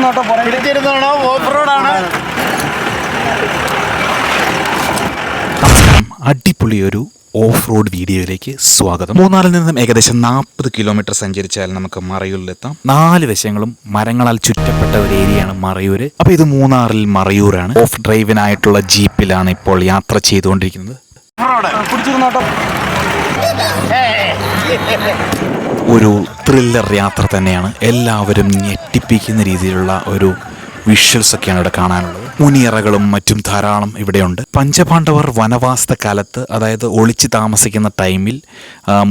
പിടിച്ചിരുന്നോട്ടോ പിടിച്ചിരുന്നാണോ of റോഡാണ് നമസ്കാരം. അടിപൊളി ഒരു ഓഫ് റോഡ് വീഡിയോയിലേക്ക് സ്വാഗതം. മൂന്നാറിൽ നിന്നും ഏകദേശം നാൽപ്പത് കിലോമീറ്റർ സഞ്ചരിച്ചാൽ നമുക്ക് മറയൂരിലെത്താം. നാല് വശങ്ങളും മരങ്ങളാൽ ചുറ്റപ്പെട്ട ഒരു ഏരിയയാണ് മറയൂര്. അപ്പോൾ ഇത് മൂന്നാറിൽ മറയൂരാണ്. ഓഫ് ഡ്രൈവിനായിട്ടുള്ള ജീപ്പിലാണ് ഇപ്പോൾ യാത്ര ചെയ്തുകൊണ്ടിരിക്കുന്നത്. പിടിച്ചിരുന്നോട്ടോ. ഒരു ത്രില്ലർ യാത്ര തന്നെയാണ് എല്ലാവരും ഞെട്ടിപ്പിക്കുന്ന രീതിയിലുള്ള ഒരു വിഷ്വൽസ് ഒക്കെയാണ് ഇവിടെ കാണാനുള്ളത്. മുനിയറകളും മറ്റും ധാരാളം ഇവിടെയുണ്ട്. പഞ്ചപാണ്ഡവർ വനവാസത്തെ കാലത്ത് അതായത് ഒളിച്ച് താമസിക്കുന്ന ടൈമിൽ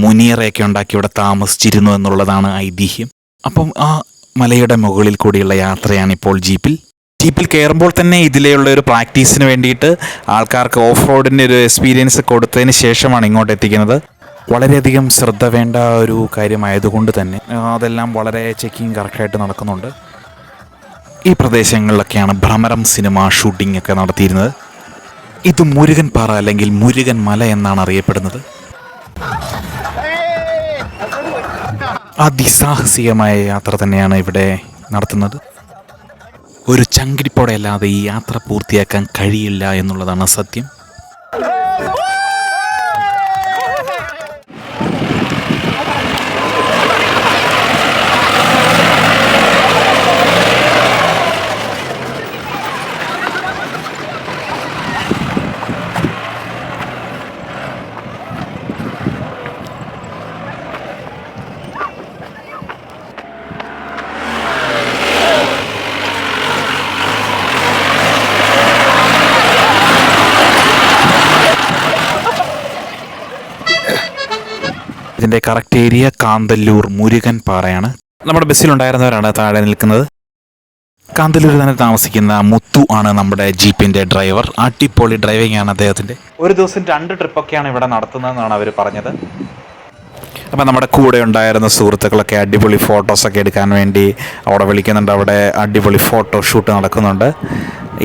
മുനിയറയൊക്കെ ഉണ്ടാക്കി ഇവിടെ താമസിച്ചിരുന്നു എന്നുള്ളതാണ് ഐതിഹ്യം. അപ്പം ആ മലയുടെ മുകളിൽ കൂടിയുള്ള യാത്രയാണ് ഇപ്പോൾ ജീപ്പിൽ. ജീപ്പിൽ കയറുമ്പോൾ തന്നെ ഇതിലെയുള്ള ഒരു പ്രാക്ടീസിന് വേണ്ടിയിട്ട് ആൾക്കാർക്ക് ഓഫ് റോഡിന്റെ ഒരു എക്സ്പീരിയൻസ് കൊടുത്തതിന് ശേഷമാണ് ഇങ്ങോട്ട് എത്തിക്കുന്നത്. വളരെയധികം ശ്രദ്ധ വേണ്ട ഒരു കാര്യമായതുകൊണ്ട് തന്നെ അതെല്ലാം വളരെ ചെക്കിങ് കറക്റ്റായിട്ട് നടക്കുന്നുണ്ട്. ഈ പ്രദേശങ്ങളിലൊക്കെയാണ് ഭ്രമരം സിനിമ ഷൂട്ടിംഗ് ഒക്കെ നടത്തിയിരുന്നത്. ഇത് മുരുകൻ പാറ അല്ലെങ്കിൽ മുരുകൻ മല എന്നാണ് അറിയപ്പെടുന്നത്. അതിസാഹസികമായ യാത്ര തന്നെയാണ് ഇവിടെ നടത്തുന്നത്. ഒരു ചങ്കിടിപ്പോടെ അല്ലാതെ ഈ യാത്ര പൂർത്തിയാക്കാൻ കഴിയില്ല എന്നുള്ളതാണ് സത്യം. ഇതിന്റെ കറക്റ്റ് ഏരിയ കാന്തല്ലൂർ മുരുകൻ പാറയാണ്. നമ്മുടെ ബസ്സിൽ ഉണ്ടായിരുന്നവരാണ് താഴെ നിൽക്കുന്നത്. കാന്തല്ലൂർ തന്നെ താമസിക്കുന്ന മുത്തു ആണ് നമ്മുടെ ജീപ്പിന്റെ ഡ്രൈവർ അടിപൊളി ഡ്രൈവിംഗ് ആണ് അദ്ദേഹത്തിന്റെ. ഒരു ദിവസം രണ്ട് ട്രിപ്പൊക്കെയാണ് ഇവിടെ നടത്തുന്നതെന്നാണ് അവർ പറഞ്ഞത്. അപ്പം നമ്മുടെ കൂടെ ഉണ്ടായിരുന്ന സുഹൃത്തുക്കളൊക്കെ അടിപൊളി ഫോട്ടോസൊക്കെ എടുക്കാൻ വേണ്ടി അവിടെ വിളിക്കുന്നുണ്ട്. അവിടെ അടിപൊളി ഫോട്ടോ ഷൂട്ട് നടക്കുന്നുണ്ട്.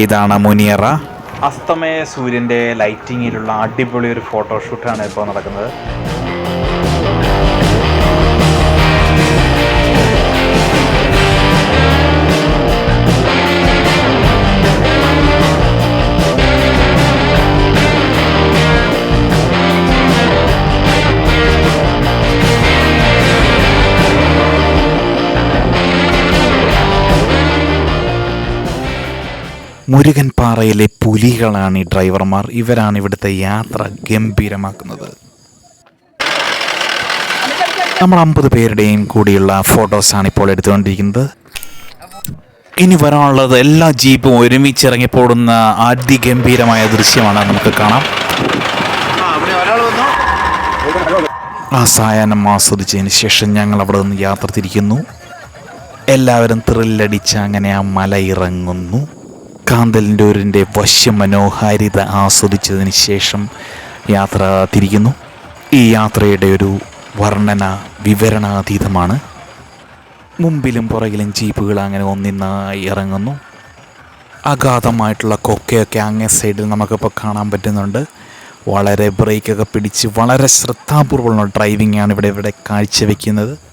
ഇതാണ് മുനിയറ. അസ്തമയ സൂര്യന്റെ ലൈറ്റിങ്ങിലുള്ള അടിപൊളി ഒരു ഫോട്ടോ ഷൂട്ടാണ് ഇപ്പോൾ നടക്കുന്നത്. മുരുകൻ പാറയിലെ പുലികളാണ് ഈ ഡ്രൈവർമാർ. ഇവരാണ് ഇവിടുത്തെ യാത്ര ഗംഭീരമാക്കുന്നത്. നമ്മൾ അമ്പത് പേരുടെയും കൂടിയുള്ള ഫോട്ടോസാണ് ഇപ്പോൾ എടുത്തുകൊണ്ടിരിക്കുന്നത്. ഇനി വരാനുള്ളത് എല്ലാ ജീപ്പും ഒരുമിച്ച് ഇറങ്ങിപ്പോടുന്ന അതിഗംഭീരമായ ദൃശ്യമാണ് നമുക്ക് കാണാം. ആ സായാഹ്നം ആസ്വദിച്ചതിന് ശേഷം ഞങ്ങൾ അവിടെ നിന്ന് യാത്ര തിരിക്കുന്നു. എല്ലാവരും ത്രില്ലടിച്ച് അങ്ങനെ ആ മല ഇറങ്ങുന്നു. കാന്തല്ലൂരിന്റെ വശ്യമനോഹാരിത ആസ്വദിച്ചതിന് ശേഷം യാത്ര തിരിക്കുന്നു ഈ യാത്രയുടെ ഒരു വർണന വിവരണാതീതമാണ്. മുമ്പിലും പുറകിലും ജീപ്പുകൾ അങ്ങനെ ഒന്നിന്നായി ഇറങ്ങുന്നു. അഗാധമായിട്ടുള്ള കൊക്കയൊക്കെ അങ്ങേ സൈഡിൽ നമുക്കിപ്പോൾ കാണാൻ പറ്റുന്നുണ്ട്. വളരെ ബ്രേക്കൊക്കെ പിടിച്ച് വളരെ ശ്രദ്ധാപൂർവമുള്ള ഡ്രൈവിംഗ് ആണ് ഇവിടെ ഇവിടെ കാഴ്ചവെക്കുന്നത്.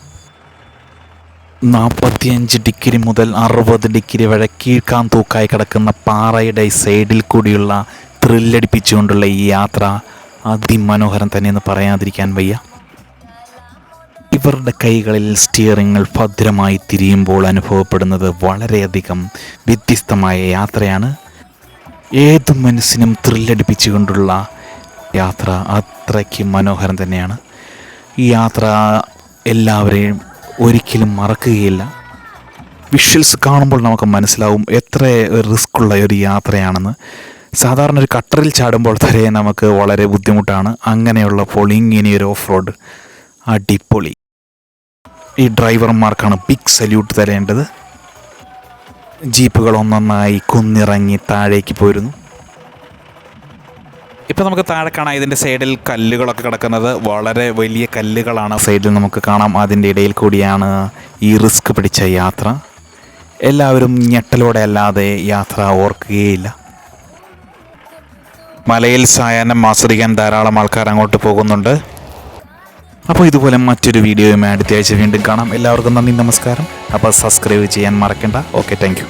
നാൽപ്പത്തിയഞ്ച് ഡിഗ്രി മുതൽ അറുപത് ഡിഗ്രി വരെ കീഴ്ക്കാൻ തൂക്കായി കിടക്കുന്ന പാറയുടെ സൈഡിൽ കൂടിയുള്ള ത്രില്ലടിപ്പിച്ചുകൊണ്ടുള്ള ഈ യാത്ര അതിമനോഹരം തന്നെയെന്ന് പറയാതിരിക്കാൻ വയ്യ. ഇവരുടെ കൈകളിൽ സ്റ്റിയറിങ്ങൾ ഭദ്രമായി തിരിയുമ്പോൾ അനുഭവപ്പെടുന്നത് വളരെയധികം വ്യത്യസ്തമായ യാത്രയാണ്. ഏത് മനസ്സിനും ത്രില്ലടിപ്പിച്ചുകൊണ്ടുള്ള യാത്ര അത്രയ്ക്ക് മനോഹരം തന്നെയാണ്. ഈ യാത്ര എല്ലാവരെയും ഒരിക്കലും മറക്കുകയില്ല. വിഷ്വൽസ് കാണുമ്പോൾ നമുക്ക് മനസ്സിലാവും എത്ര റിസ്ക് ഉള്ള ഒരു യാത്രയാണെന്ന്. സാധാരണ ഒരു കട്ടറിൽ ചാടുമ്പോൾ തന്നെ നമുക്ക് വളരെ ബുദ്ധിമുട്ടാണ്. അങ്ങനെയുള്ളപ്പോൾ ഇങ്ങനെയൊരു ഓഫ് റോഡ് അടിപൊളി. ഈ ഡ്രൈവർമാർക്കാണ് ബിഗ് സല്യൂട്ട് തരേണ്ടത്. ജീപ്പുകൾ ഒന്നൊന്നായി കുന്നിറങ്ങി താഴേക്ക് പോരുന്നു. ഇപ്പം നമുക്ക് താഴെ കാണാം ഇതിന്റെ സൈഡിൽ കല്ലുകളൊക്കെ കിടക്കുന്നത്. വളരെ വലിയ കല്ലുകളാണ് സൈഡിൽ നമുക്ക് കാണാം. അതിന്റെ ഇടയിൽ കൂടിയാണ് ഈ റിസ്ക് പിടിച്ച യാത്ര. എല്ലാവരും ഞെട്ടലോടെ അല്ലാതെ യാത്ര ഓർക്കുകയില്ല. മലയിൽ സായാഹ്നം ആസ്വദിക്കാൻ ധാരാളം ആൾക്കാർ അങ്ങോട്ട് പോകുന്നുണ്ട്. അപ്പോൾ ഇതുപോലെ മറ്റൊരു വീഡിയോയുമായി അടുത്ത ആഴ്ച വീണ്ടും കാണാം. എല്ലാവർക്കും നന്ദി നമസ്കാരം. അപ്പോൾ സബ്സ്ക്രൈബ് ചെയ്യാൻ മറക്കണ്ട. Okay thank